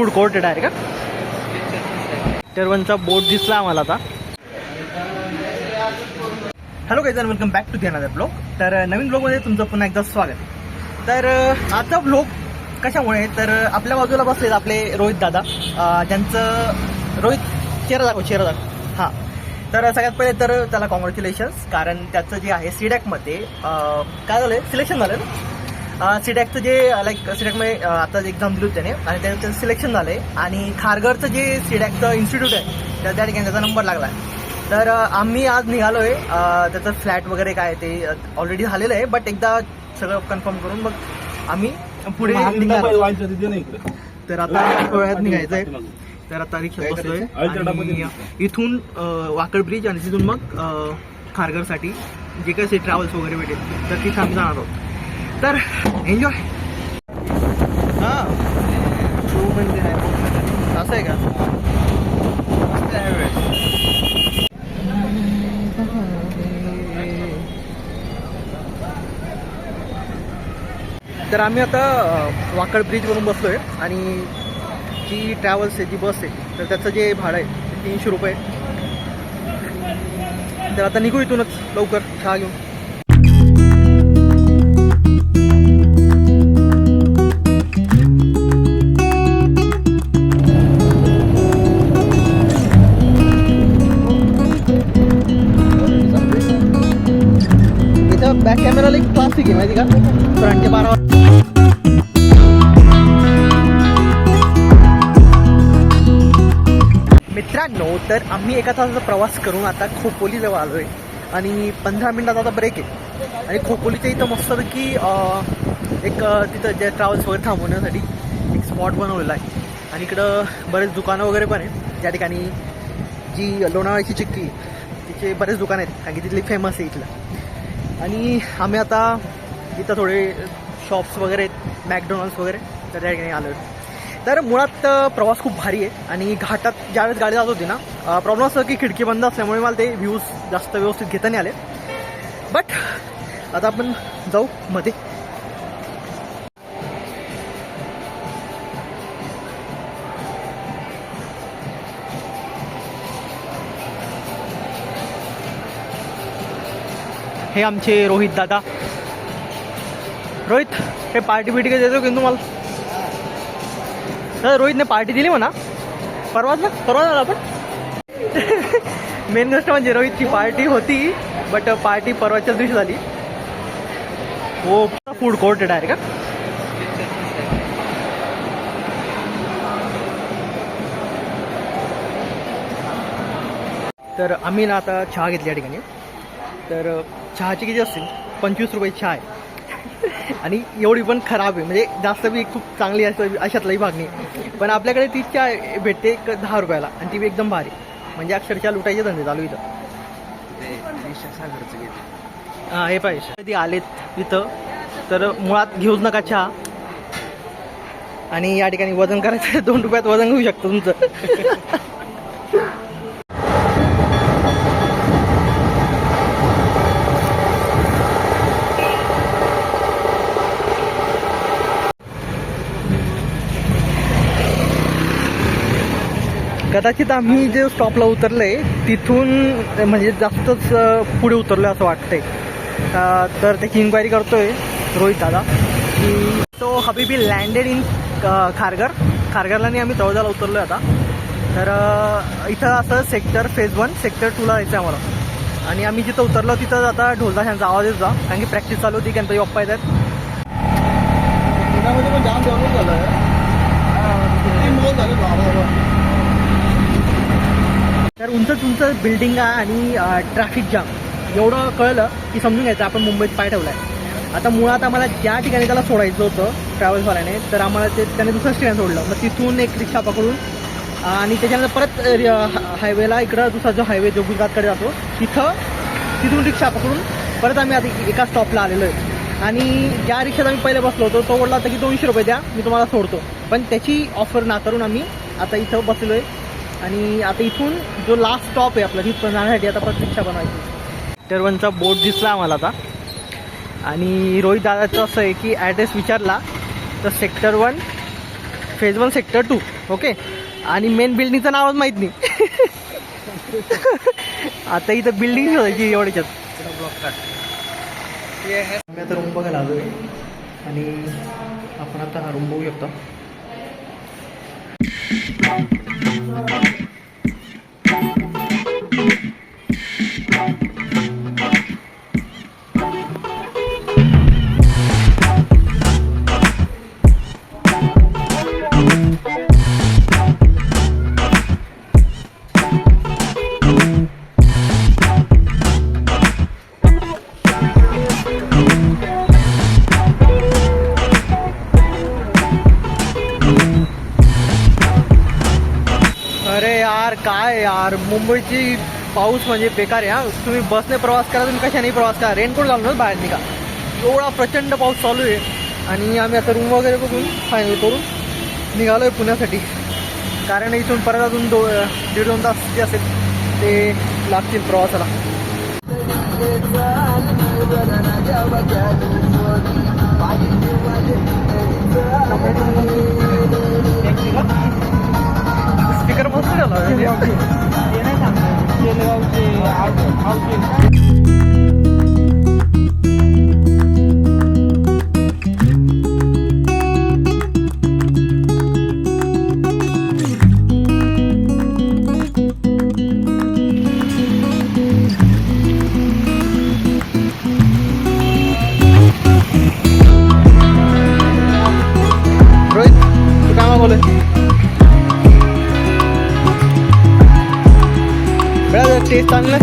Food court आहे direct टर्वनचा बोट दिसला आम्हाला आता. हॅलो काही वेलकम बॅक टू घेणार ब्लॉग तर नवीन ब्लॉगमध्ये तुमचं पुन्हा एकदा स्वागत. तर आजचा ब्लॉग कशामुळे? तर आपल्या बाजूला बसलेत आपले रोहित दादा. ज्यांचं रोहित चेहरा दाखव चेहरा दाखव. हां. तर सगळ्यात पहिले तर त्याला कॉंग्रॅच्युलेशन्स कारण त्याचं जे आहे सीडॅकमध्ये काय झालं सिलेक्शन झालं सीडॅकचं जे लाईक सीडॅकमध्ये आता एक्झाम दिली होती त्याने आणि त्याचं त्याचं सिलेक्शन झालं आहे आणि खारघरचं जे सीडॅकचं इन्स्टिट्यूट आहे त्या त्या ठिकाणी त्याचा नंबर लागला आहे तर आम्ही आज निघालो आहे त्याचं फ्लॅट वगैरे काय ते ऑलरेडी झालेलं आहे बट एकदा सगळं कन्फर्म करून मग आम्ही पुढे. तर आता वेळात निघायचं आहे तर आता रिक्षा बसलोय. इथून वाकड ब्रिज आणि तिथून मग खारघरसाठी जे काही ट्रॅव्हल्स वगैरे भेटेल तर तिथे आम्ही जाणार आहोत. तर एन्जॉय हां. शिव मंदिर आहे असं आहे का? मस्त आहे. तर आम्ही आता वाकड ब्रिजवरून बसलोय आणि जी ट्रॅव्हल्स आहे जी बस आहे तर त्याचं जे भाडं आहे ते तीनशे रुपये तर आता निघू इथूनच लवकर चहा घेऊन. कॅमेराला आहे माहिती का? फ्रंटचे बारा मित्रांनो तर आम्ही एका तासाचा प्रवास करून आता खोपोलीजवळ आलो आहे आणि पंधरा मिनिटात आता ब्रेक आहे. आणि खोपोलीच्या इथं मस्तपैकी एक तिथं जे ट्रॅव्हल्स वगैरे थांबवण्यासाठी एक स्पॉट बनवलेला आहे. आणि इकडं बरेच दुकानं वगैरे पण आहेत. ज्या ठिकाणी जी लोणावळ्याची चिक्की तिचे बरेच दुकानं आहेत. कारण की तिथली फेमस आहे इथलं. आणि आम्ही आता इथं थोडे शॉप्स वगैरे आहेत मॅकडोनल्ड्स वगैरे तर त्या ठिकाणी आलो तर मुळात प्रवास खूप भारी आहे आणि घाटात ज्यावेळेस गाडी जात होती ना प्रॉब्लेम असं की खिडकी बंद असल्यामुळे मला ते व्ह्यूज जास्त व्यवस्थित घेता नाही आले. बट आता आपण जाऊ मध्ये. हे आमचे रोहित दादा। रोहित हे पार्टी बिटी काही देतो की तुम्हाला? दादा रोहितने पार्टी दिली म्हणा. परवाच ना परवा झाला आपण. मेन गोष्ट म्हणजे रोहितची पार्टी होती बट पार्टी परवाच्याच दिवशी झाली. हो फूड कोर्ट आहे डायरेक्ट तर आम्ही ना आता चहा घेतली या ठिकाणी. तर चहाची किती असतील? पंचवीस रुपये चहा आहे. आणि एवढी पण खराब आहे. म्हणजे जास्त बी खूप चांगली असं अशातलाही भाग नाही. पण आपल्याकडे ती चहा भेटते एक दहा रुपयाला. आणि ती बी एकदम भारी. म्हणजे अक्षरशः लुटायचे धंदे चालू इथं. हां हे पाहिजे कधी आलेत इथं तर मुळात घेऊच नका चहा. आणि या ठिकाणी वजन करायचं दोन रुपयात वजन घेऊ शकतो तुमचं. कदाचित आम्ही जे स्टॉपला उतरले तिथून म्हणजे जास्तच पुढे उतरलो असं वाटतंय. तर त्याची इन्क्वायरी करतोय रोहित दादा. की तो हबीबी लँडेड इन खारघर. खारघरला नाही आम्ही तळोजाला उतरलो आता. तर इथं असं सेक्टर फेज वन सेक्टर टूला जायचं आहे आम्हाला. आणि आम्ही जिथं उतरलो तिथं आता ढोलताशांचा आवाज येत जा. कारण की प्रॅक्टिस चालू होती गणपती बाप्पा येतात. तर उंच उंच आणि ट्रॅफिक जाम एवढं कळलं की समजून घ्यायचं आपण मुंबईत पाय ठेवलाय. आता मुळात आम्हाला ज्या ठिकाणी त्याला सोडायचं होतं ट्रॅव्हल्सवाल्याने तर आम्हाला ते त्याने दुसऱ्याच ठिकाणी सोडलं. मग तिथून एक रिक्षा पकडून आणि त्याच्यानंतर परत हायवेला इकडं दुसरा जो हायवे जो गुजरातकडे जातो तिथं तिथून रिक्षा पकडून परत आम्ही आता एका स्टॉपला आलेलो आहे. आणि ज्या रिक्षात आम्ही पहिले बसलो होतो तो बोलला होता की दोनशे रुपये द्या मी तुम्हाला सोडतो. पण त्याची ऑफर नाकारून आम्ही आता इथं बसलो आहे आणि आता इथून जो लास्ट स्टॉप आहे आपला तिथपर्यंत जाण्यासाठी आता परत रिक्षा बनवायची. टेरवनचा बोट दिसला आम्हाला आता. आणि रोहित दादाचं असं आहे की ॲड्रेस विचारला तर sector one phase one sector two okay आणि मेन बिल्डिंगचं नावच माहीत नाही. आता इथं बिल्डिंग शोधायची एवढ्याच्यात. आम्ही आता रूम बघायला आलो आहे आणि आपण आता हा रूम बघू शकतो. Thank you. अरे यार काय यार? मुंबईची पाऊस म्हणजे बेकार आहे हा. तुम्ही बसने प्रवास करा तुम्ही कशाने प्रवास करा. रेनकोट घालूनच बाहेर निघा. एवढा प्रचंड पाऊस चालू आहे. आणि आम्ही आता रूम वगैरे बघून फायनल करून निघालो आहे पुण्यासाठी. कारण इथून परत अजून दो दीड दोन तास जे असेल ते लागतील प्रवासाला. ठेवला रोहित están las